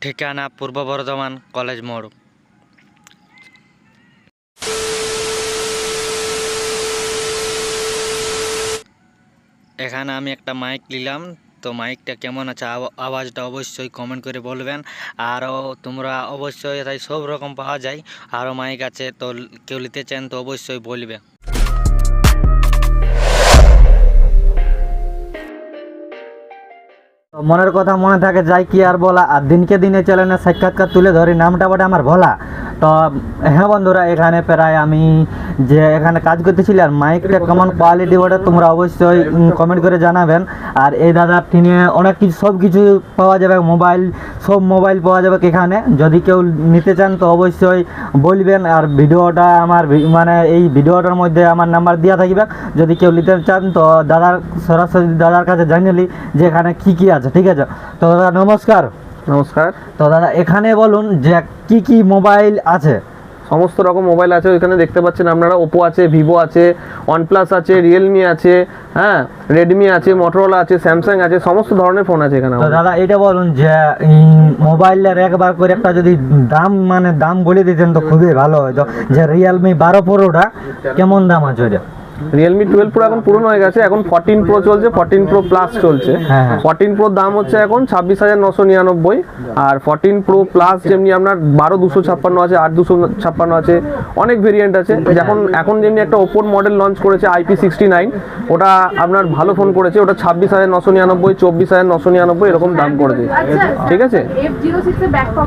ঠিকানা পূর্ব বর্ধমান, কলেজ মোড়। এখানে আমি একটা মাইক নিলাম। তো মাইকটা কেমন আছে? আওয়া- আওয়াজটা অবশ্যই কমেন্ট করে বলবেন। আরও তোমরা অবশ্যই তাই সব রকম পাওয়া যায়। আরও মাইক আছে, তো কেউ নিতে চান তো অবশ্যই বলবে। মনের কথা মনে থাকে, যাই কি আর বলা, আর দিনকে দিনে চ্যানেলে সাক্ষাৎকার তুলে ধরি, নামটা বটে আমার ভোলা। তো হ্যাঁ বন্ধুরা, এখানে প্রায় আমি যে এখানে কাজ করতেছিলি আর মাইকটা কেমন কোয়ালিটি বটে তোমরা অবশ্যই কমেন্ট করে জানাবেন। আর এই দাদা তিনি অনেক কিছু, সব কিছু পাওয়া যাবে মোবাইল সব মোবাইল পাওয়া যাবে এখানে। যদি কেউ নিতে চান তো অবশ্যই বলবেন, আর ভিডিওটা আমার মানে এই ভিডিওটার মধ্যে আমার নাম্বার দেওয়া থাকবে। যদি কেউ নিতে চান তো দাদার, সরাসরি দাদার কাছে জানিয়ে যে এখানে কী কী আছে, ঠিক আছে? তো দাদা, নমস্কার। নমস্কার। তো দাদা এখানে বলুন যে কি কি মোবাইল আছে? সমস্ত রকম মোবাইল আছে ওইখানে দেখতে পাচ্ছেন আপনারা ওপো আছে ভিভো আছে ওয়ানপ্লাস আছে রিয়েলমি আছে হ্যাঁ রেডমি আছে মোটরোলা আছে স্যামসাং আছে সমস্ত ধরনের ফোন আছে এখানে তো দাদা এটা বলুন যে মোবাইলের একবার করে একটা যদি দাম মানে দাম বলে দিতেন তো খুবই ভালো হতো। যে রিয়েলমি বারো প্রোটা কেমন দাম আছে ওটা রিয়েলমি টুয়েলভ প্রো এখন পুরনো হয়ে গেছে এখন ফোরটিন প্রো চলছে ফোরটিন প্রো প্লাস চলছে। হ্যাঁ, হ্যাঁ। ফোরটিন প্রোর দাম হচ্ছে এখন ছাব্বিশ হাজার নশো নিরানব্বই আর ফোরটিন প্রো প্লাস যেমনি আপনার বারো দুশো ছাপ্পান্ন আছে আট দুশো ছাপ্পান্ন আছে অনেক ভেরিয়েন্ট আছে। যখন এখন যেমনি একটা ওপোর মডেল লঞ্চ করেছে আইপি সিক্সটি নাইন ওটা আপনার ভালো ফোন করেছে ওটা ছাব্বিশ হাজার নশো নিরানব্বই চব্বিশ হাজার নশো নিরানব্বই এরকম দাম করেছে। ঠিক আছে?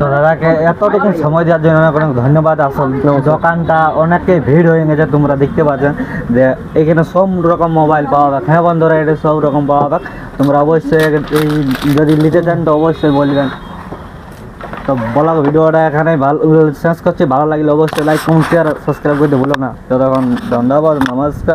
তো দাদাকে এতটুকু সময় দেওয়ার জন্য অনেক অনেক ধন্যবাদ। আসল দোকানটা অনেকে ভিড় হয়ে গেছে তোমরা দেখতে পাচ্ছেন যে এখানে সব রকম মোবাইল পাওয়া যাক। হ্যাঁ বন্ধুরা, এটা সব রকম পাওয়া যাক। তোমরা অবশ্যই এই যদি নিতে চান তো অবশ্যই বলবেন। তো বলা, ভিডিওটা এখানে ভালো শেষ করছি। ভালো লাগলে অবশ্যই লাইক কমেন্ট শেয়ার সাবস্ক্রাইব করতে ভুলো না। যতক্ষণ ধন্যবাদ, নমস্কার।